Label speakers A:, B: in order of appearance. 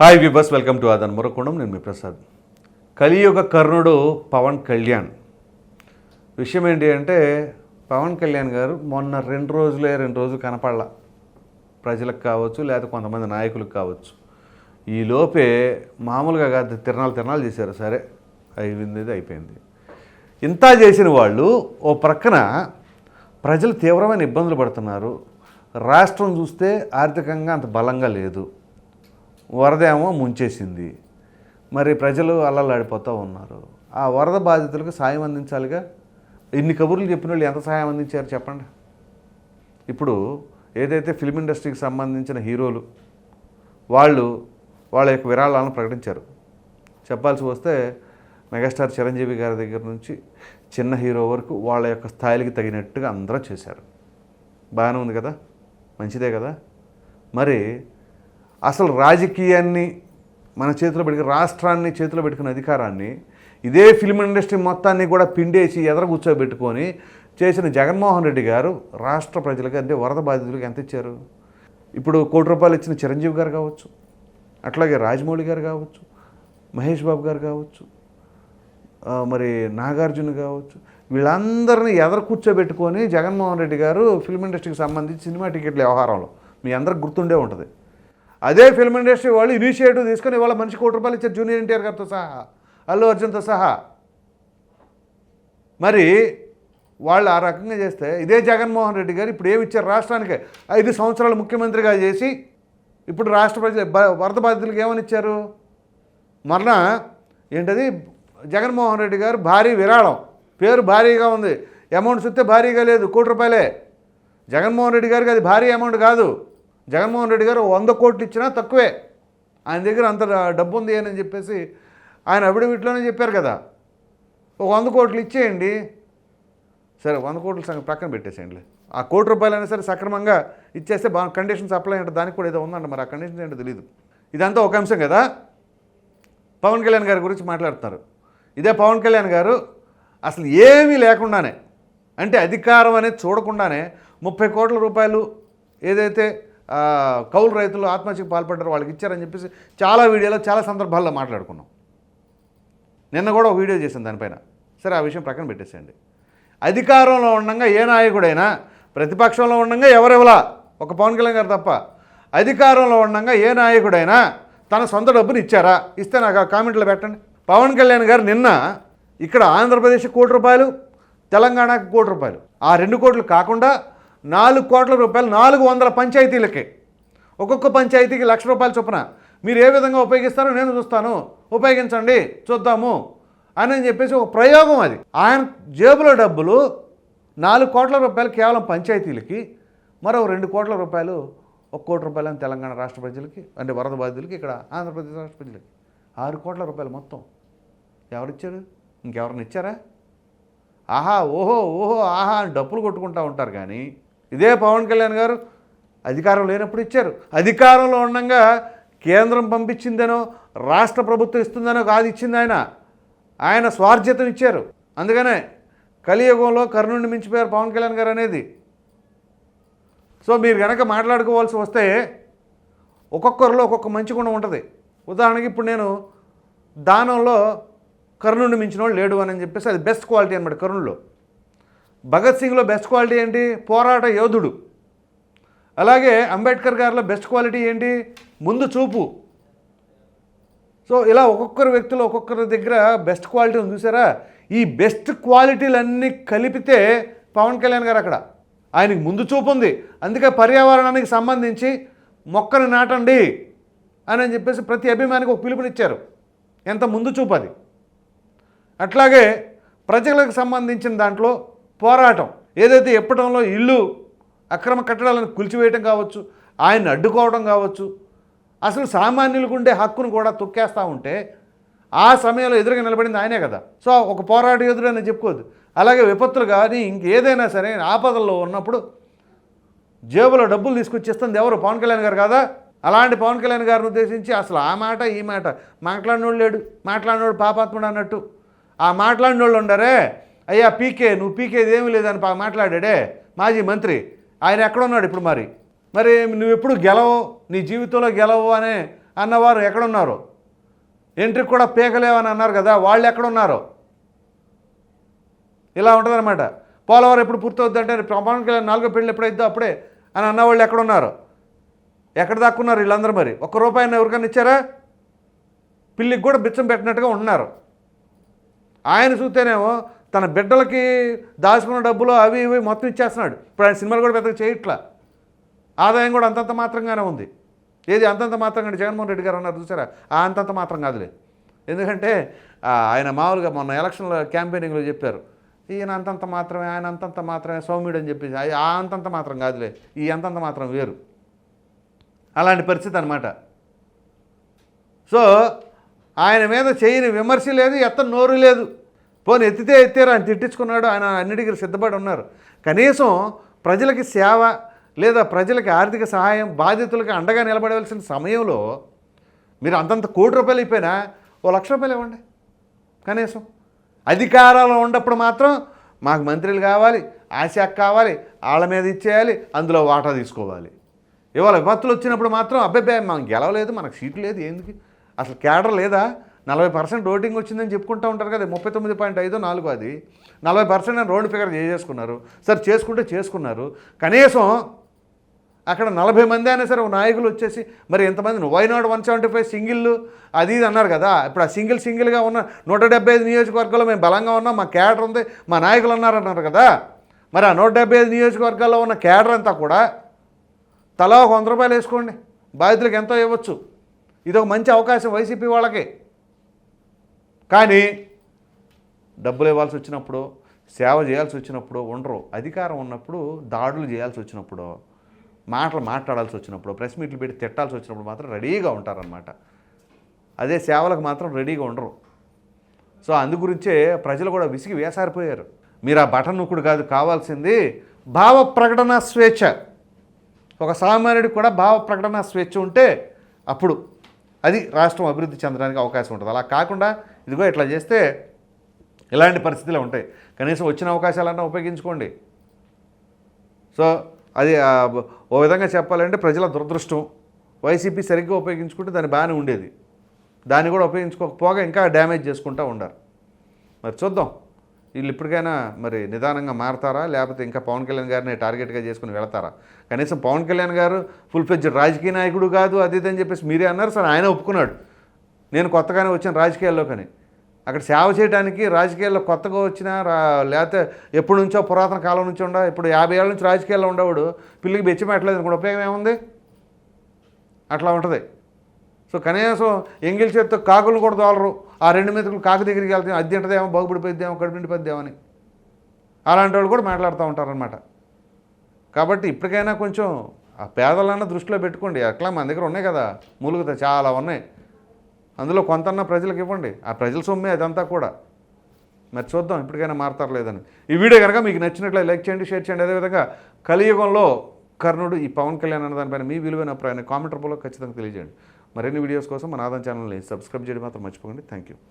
A: Hi విబస్ welcome to అదన్ మురకొండం. నేను మీ ప్రసాద్. కలియుగ కర్ణుడు పవన్ కళ్యాణ్. విషయం ఏంటి అంటే పవన్ కళ్యాణ్ గారు మొన్న రెండు రోజులే రెండు రోజులు కనపడలా. ప్రజలకు కావచ్చు లేదా కొంతమంది నాయకులకు కావచ్చు. ఈ లోపే మామూలుగా కాదు తిరణాలు తిరణాలు చేశారు. సరే అయింది అయిపోయింది. ఇంత చేసిన వాళ్ళు ఓ ప్రక్కన ప్రజలు తీవ్రమైన ఇబ్బందులు పడుతున్నారు. రాష్ట్రం చూస్తే ఆర్థికంగా అంత బలంగా లేదు. వరదేమో ముంచేసింది. మరి ప్రజలు అల్లలాడిపోతూ ఉన్నారు. ఆ వరద బాధితులకు సాయం అందించాలిగా? ఇన్ని కబుర్లు చెప్పిన వాళ్ళు ఎంత సాయం అందించారు చెప్పండి. ఇప్పుడు ఏదైతే ఫిల్మ్ ఇండస్ట్రీకి సంబంధించిన హీరోలు వాళ్ళు వాళ్ళ యొక్క విరాళాలను ప్రకటించారు. చెప్పాల్సి వస్తే మెగాస్టార్ చిరంజీవి గారి దగ్గర నుంచి చిన్న హీరో వరకు వాళ్ళ యొక్క స్థాయికి తగినట్టుగా అందరూ చేశారు. బాగానే ఉంది కదా? మంచిదే కదా? మరి అసలు రాజకీయాన్ని మన చేతిలో పెట్టుకుని రాష్ట్రాన్ని చేతిలో పెట్టుకున్న అధికారాన్ని ఇదే ఫిల్మ్ ఇండస్ట్రీ మొత్తాన్ని కూడా పిండేసి ఎదర కూర్చోబెట్టుకొని చేసిన జగన్మోహన్ రెడ్డి గారు రాష్ట్ర ప్రజలకు అంటే వరద బాధితులకు ఎంత ఇచ్చారు? ఇప్పుడు కోటి రూపాయలు ఇచ్చిన చిరంజీవి గారు కావచ్చు అట్లాగే రాజమౌళి గారు కావచ్చు మహేష్ బాబు గారు కావచ్చు మరి నాగార్జున కావచ్చు వీళ్ళందరినీ ఎదర కూర్చోబెట్టుకొని జగన్మోహన్ రెడ్డి గారు ఫిల్మ్ ఇండస్ట్రీకి సంబంధించి సినిమా టికెట్ల వ్యవహారంలో మీ అందరికి గుర్తుండే ఉంటుంది. అదే ఫిల్మ్ ఇండస్ట్రీ వాళ్ళు ఇనిషియేటివ్ తీసుకొని వాళ్ళ మనిషి కోటి రూపాయలు ఇచ్చారు జూనియర్ ఎన్టీఆర్ గారితో సహా అల్లు అర్జున్తో సహా. మరి వాళ్ళు ఆ రకంగా చేస్తే ఇదే జగన్మోహన్ రెడ్డి గారు ఇప్పుడు ఏమిచ్చారు రాష్ట్రానికి? ఐదు సంవత్సరాలు ముఖ్యమంత్రిగా చేసి ఇప్పుడు రాష్ట్ర ప్రజలు వరద బాధితులకు ఏమని ఇచ్చారు మరలా ఏంటది? జగన్మోహన్ రెడ్డి గారు భారీ విరాళం. పేరు భారీగా ఉంది. అమౌంట్ చూస్తే భారీగా లేదు. కోటి రూపాయలే. జగన్మోహన్ రెడ్డి గారికి అది భారీ అమౌంట్ కాదు. జగన్మోహన్ రెడ్డి గారు వంద కోట్లు ఇచ్చినా తక్కువే. ఆయన దగ్గర అంత డబ్బు ఉంది అని చెప్పేసి ఆయన అవిడవిట్లోనే చెప్పారు కదా. ఒక వంద కోట్లు ఇచ్చేయండి. సరే వంద కోట్ల సంగతి పక్కన పెట్టేసేయండి. ఆ కోటి రూపాయలైనా సరే సక్రమంగా ఇచ్చేస్తే బాగా కండిషన్స్ అప్లై అంటే దానికి కూడా ఏదో ఉందంట మరి. ఆ కండిషన్స్ ఏంటో తెలియదు ఇదంతా ఒక అంశం కదా. పవన్ కళ్యాణ్ గారి గురించి మాట్లాడుతున్నారు. ఇదే పవన్ కళ్యాణ్ గారు అసలు ఏమీ లేకుండానే అంటే అధికారం అనేది చూడకుండానే ముప్పై కోట్ల రూపాయలు ఏదైతే కౌలు రైతులు ఆత్మహత్యకు పాల్పడ్డారు వాళ్ళకి ఇచ్చారని చెప్పేసి చాలా వీడియోలో చాలా సందర్భాల్లో మాట్లాడుకున్నాం. నిన్న కూడా ఒక వీడియో చేశాను దానిపైన. సరే ఆ విషయం ప్రక్కన పెట్టేసేయండి. అధికారంలో ఉండగా ఏ నాయకుడైనా ప్రతిపక్షంలో ఉండగా ఎవరెవలా ఒక పవన్ కళ్యాణ్ గారు తప్ప అధికారంలో ఉండగా ఏ నాయకుడైనా తన సొంత డబ్బుని ఇచ్చారా? ఇస్తే నాకు ఆ కామెంట్లో పెట్టండి. పవన్ కళ్యాణ్ గారు నిన్న ఇక్కడ ఆంధ్రప్రదేశ్ కోటి రూపాయలు తెలంగాణకు కోటి రూపాయలు. ఆ రెండు కోట్లు కాకుండా నాలుగు కోట్ల రూపాయలు నాలుగు వందల పంచాయతీలకి. ఒక్కొక్క పంచాయతీకి లక్ష రూపాయలు చొప్పున. మీరు ఏ విధంగా ఉపయోగిస్తారో నేను చూస్తాను. ఉపయోగించండి చూద్దాము అని చెప్పేసి ఒక ప్రయోగం అది. ఆయన జేబులో డబ్బులు నాలుగు కోట్ల రూపాయలు కేవలం పంచాయతీలకి మరో రెండు కోట్ల రూపాయలు ఒక కోటి రూపాయలు తెలంగాణ రాష్ట్ర ప్రజలకి అంటే వరద బాధితులకి ఇక్కడ ఆంధ్రప్రదేశ్ రాష్ట్ర ప్రజలకి. ఆరు కోట్ల రూపాయలు మొత్తం. ఎవరిచ్చారు? ఇంకెవరిని ఇచ్చారా? ఆహా ఓహో ఓహో ఆహా అని డప్పులు కొట్టుకుంటూ ఉంటారు కానీ ఇదే పవన్ కళ్యాణ్ గారు అధికారం లేనప్పుడు ఇచ్చారు. అధికారంలో ఉండగా కేంద్రం పంపించిందనో రాష్ట్ర ప్రభుత్వం ఇస్తుందనో కాదు ఇచ్చింది ఆయన. ఆయన స్వార్జితం ఇచ్చారు. అందుకనే కలియుగంలో కర్ణుడిని మించిపోయారు పవన్ కళ్యాణ్ గారు అనేది. సో మీరు కనుక మాట్లాడుకోవాల్సి వస్తే ఒక్కొక్కరిలో ఒక్కొక్క మంచి గుణం ఉంటుంది. ఉదాహరణకి ఇప్పుడు నేను దానంలో కర్ణుడిని మించిన వాడు లేడు అని చెప్పేసి అది బెస్ట్ క్వాలిటీ అనమాట కర్ణుల్లో. భగత్ సింగ్లో బెస్ట్ క్వాలిటీ ఏంటి? పోరాట యోధుడు. అలాగే అంబేద్కర్ గారిలో బెస్ట్ క్వాలిటీ ఏంటి? ముందు చూపు. సో ఇలా ఒక్కొక్కరు వ్యక్తులు ఒక్కొక్కరి దగ్గర బెస్ట్ క్వాలిటీ ఉంది చూసారా? ఈ బెస్ట్ క్వాలిటీలన్నీ కలిపితే పవన్ కళ్యాణ్ గారు అక్కడ. ఆయనకి ముందు చూపు ఉంది. అందుకే పర్యావరణానికి సంబంధించి మొక్కను నాటండి అని అని చెప్పేసి ప్రతి అభిమానికి ఒక పిలుపునిచ్చారు. ఎంత ముందు చూపు అది. అట్లాగే ప్రజలకు సంబంధించిన దాంట్లో పోరాటం. ఏదైతే ఎప్పటంలో ఇల్లు అక్రమ కట్టడాలను కూల్చివేయటం కావచ్చు ఆయన్ని అడ్డుకోవడం కావచ్చు అసలు సామాన్యులకు ఉండే హక్కును కూడా తొక్కేస్తూ ఉంటే ఆ సమయంలో ఎదురుగా నిలబడింది ఆయనే కదా. సో ఒక పోరాట యోధుడు అని చెప్పుకోవద్దు. అలాగే విపత్తులు కానీ ఇంకేదైనా సరే ఆపదల్లో ఉన్నప్పుడు జేబులో డబ్బులు తీసుకొచ్చేస్తుంది ఎవరు? పవన్ కళ్యాణ్ గారు కదా? అలాంటి పవన్ కళ్యాణ్ గారిని ఉద్దేశించి అసలు ఆ మాట ఈ మాట మాట్లాడినోడు లేడు మాట్లాడినోడు పాపాత్ముడు అన్నట్టు. ఆ మాట్లాడినోళ్ళు ఉండరే. అయ్యా పీకే నువ్వు పీకేది ఏమీ లేదని పా- మాట్లాడాడే మాజీ మంత్రి. ఆయన ఎక్కడ ఉన్నాడు ఇప్పుడు మరి? మరి నువ్వు ఎప్పుడు గెలవు? నీ జీవితంలో గెలవు అనే అన్నవారు ఎక్కడున్నారు? ఎంట్రీకి కూడా పీకలేవని అన్నారు కదా వాళ్ళు ఎక్కడున్నారు? ఇలా ఉంటుందన్నమాట. పోలవరం ఎప్పుడు పూర్తవుద్ది అంటే పవన్ కళ్యాణ్ నాలుగో పెళ్ళి ఎప్పుడైద్దో అప్పుడే అని అన్నవాళ్ళు ఎక్కడున్నారు? ఎక్కడ దాక్కున్నారు వీళ్ళందరూ మరి? ఒక్క రూపాయిని ఎవరికైనా ఇచ్చారా? పిల్లికి కూడా బిచ్చం పెట్టినట్టుగా ఉన్నారు ఆయన చూస్తేనేమో తన బిడ్డలకి దాచుకున్న డబ్బులు అవి ఇవి మొత్తం ఇచ్చేస్తున్నాడు. ఇప్పుడు ఆయన సినిమాలు కూడా పెద్దగా చేయట్లా. ఆదాయం కూడా అంతంత మాత్రంగానే ఉంది. ఏది అంతంత మాత్రంగా జగన్మోహన్ రెడ్డి గారు అన్నారు చూసారా? ఆ అంతంత మాత్రం కాదులే. ఎందుకంటే ఆయన మామూలుగా మొన్న ఎలక్షన్లో క్యాంపెయినింగ్లో చెప్పారు. ఈయన అంతంత మాత్రమే ఆయన అంతంత మాత్రమే సౌమ్యుడు అని చెప్పేసి ఆ అంతంత మాత్రం కాదులే. ఈ అంతంత మాత్రం వేరు. అలాంటి పరిస్థితి అనమాట సో ఆయన మీద చేయని విమర్శ లేదు ఎత్త నోరు లేదు. పోనీ ఎత్తితే ఎత్తారు ఆయన తిట్టించుకున్నాడు ఆయన అన్నిటికీ సిద్ధపడి ఉన్నారు. కనీసం ప్రజలకి సేవ లేదా ప్రజలకి ఆర్థిక సహాయం బాధితులకి అండగా నిలబడవలసిన సమయంలో మీరు అంతంత కోటి రూపాయలు అయిపోయినా ఓ లక్ష రూపాయలు ఇవ్వండి. కనీసం. అధికారంలో ఉన్నప్పుడు మాత్రం మాకు మంత్రులు కావాలి ఆశాఖ కావాలి వాళ్ళ మీద ఇచ్చేయాలి అందులో వాటా తీసుకోవాలి. ఇవాళ విపత్తులు వచ్చినప్పుడు మాత్రం అబ్బాయి మనం గెలవలేదు మనకు సీటు లేదు ఎందుకు? అసలు కేడర్ లేదా? నలభై పర్సెంట్ ఓటింగ్ వచ్చిందని చెప్పుకుంటూ ఉంటారు కదా ముప్పై తొమ్మిది పాయింట్ ఐదు నాలుగు అది. నలభై పర్సెంట్ అని రోడ్డు ఫిగర్ చేసుకున్నారు సార్ చేసుకుంటే చేసుకున్నారు. కనీసం అక్కడ నలభై మంది అయినా సరే ఒక నాయకులు వచ్చేసి మరి ఎంతమంది? Why not one seventy five single అది ఇది అన్నారు కదా. ఇప్పుడు ఆ సింగిల్ సింగిల్గా ఉన్న నూట డెబ్బై ఐదు నియోజకవర్గాల్లో మేము బలంగా ఉన్నాం మా క్యాడర్ ఉంది మా నాయకులు అన్నారు అన్నారు కదా. మరి ఆ నూట డెబ్బై ఐదు నియోజకవర్గాల్లో ఉన్న క్యాడర్ అంతా కూడా తలా ఒక వంద రూపాయలు వేసుకోండి. బాధితులకు ఎంతో ఇవ్వచ్చు. ఇది ఒక మంచి అవకాశం వైసీపీ వాళ్ళకి. కానీ డబ్బులు ఇవ్వాల్సి వచ్చినప్పుడు సేవ చేయాల్సి వచ్చినప్పుడు ఉండరు. అధికారం ఉన్నప్పుడు దాడులు చేయాల్సి వచ్చినప్పుడు మాటలు మాట్లాడాల్సి వచ్చినప్పుడు ప్రెస్ మీట్లు పెట్టి తిట్టాల్సి వచ్చినప్పుడు మాత్రం రెడీగా ఉంటారనమాట అదే సేవలకు మాత్రం రెడీగా ఉండరు. సో అందు గురించే ప్రజలు కూడా విసిగి వేసారిపోయారు. మీరు ఆ బటన్ నొక్కుడు కాదు కావాల్సింది భావ ప్రకటన స్వేచ్ఛ. ఒక సామాన్యుడికి కూడా భావ ప్రకటన స్వేచ్ఛ ఉంటే అప్పుడు అది రాష్ట్రం అభివృద్ధి చెందడానికి అవకాశం ఉంటుంది. అలా కాకుండా ఇదిగో ఇట్లా చేస్తే ఇలాంటి పరిస్థితులు ఉంటాయి. కనీసం వచ్చిన అవకాశాలన్నా ఉపయోగించుకోండి. సో అది ఓ విధంగా చెప్పాలంటే ప్రజల దురదృష్టం. వైసీపీ సరిగ్గా ఉపయోగించుకుంటే దాన్ని బాగానే ఉండేది. దాన్ని కూడా ఉపయోగించుకోకపోగా ఇంకా డ్యామేజ్ చేసుకుంటూ ఉండారు మరి చూద్దాం. వీళ్ళు ఇప్పటికైనా మరి నిదానంగా మారతారా? లేకపోతే ఇంకా పవన్ కళ్యాణ్ గారిని టార్గెట్గా చేసుకుని వెళతారా? కనీసం పవన్ కళ్యాణ్ గారు ఫుల్ ఫ్లెడ్జ్ రాజకీయ నాయకుడు కాదు అది ఇది అని చెప్పేసి మీరే అన్నారు. సరే ఆయన ఒప్పుకున్నాడు. నేను కొత్తగానే వచ్చాను రాజకీయాల్లో కానీ అక్కడ సేవ చేయడానికి రాజకీయాల్లో కొత్తగా వచ్చిన రా లేకపోతే ఎప్పటి నుంచో పురాతన కాలం నుంచి ఉండ ఇప్పుడు యాభై ఏళ్ళ నుంచి రాజకీయాల్లో ఉండేవాడు పిల్లికి బెచ్చి పెట్టలేదు అనుకోండి ఉపయోగం ఏముంది? అట్లా ఉంటుంది. సో కనీసం ఎంగిల్ చేత్తో కాకులు కూడా తోలరు. ఆ రెండు మెతుకులు కాకు దగ్గరికి వెళ్తాం అది తింటదేమో బాగుపడిపోద్దేమో కడుపు అని. అలాంటి వాళ్ళు కూడా మాట్లాడుతూ ఉంటారనమాట కాబట్టి ఇప్పటికైనా కొంచెం ఆ పేదలన్న దృష్టిలో పెట్టుకోండి. అట్లా మన దగ్గర ఉన్నాయి కదా మూలుగుతా చాలా ఉన్నాయి. అందులో కొంతన్నా ప్రజలకు ఇవ్వండి. ఆ ప్రజల సొమ్మే అదంతా కూడా. మరి చూద్దాం ఇప్పటికైనా మారతారు లేదని ఈ వీడియో కనుక మీకు నచ్చినట్లయితే లైక్ చేయండి షేర్ చేయండి. అదేవిధంగా కలియుగంలో కర్ణుడు ఈ పవన్ కళ్యాణ్ అన్న దానిపైన మీ విలువైన అభిప్రాయాన్ని కామెంట్ రూపంలో ఖచ్చితంగా తెలియజేయండి. మరిన్ని వీడియోస్ కోసం మన ఆదాం ఛానల్ని సబ్స్క్రైబ్ చేయడం మాత్రం మర్చిపోకండి. Thank you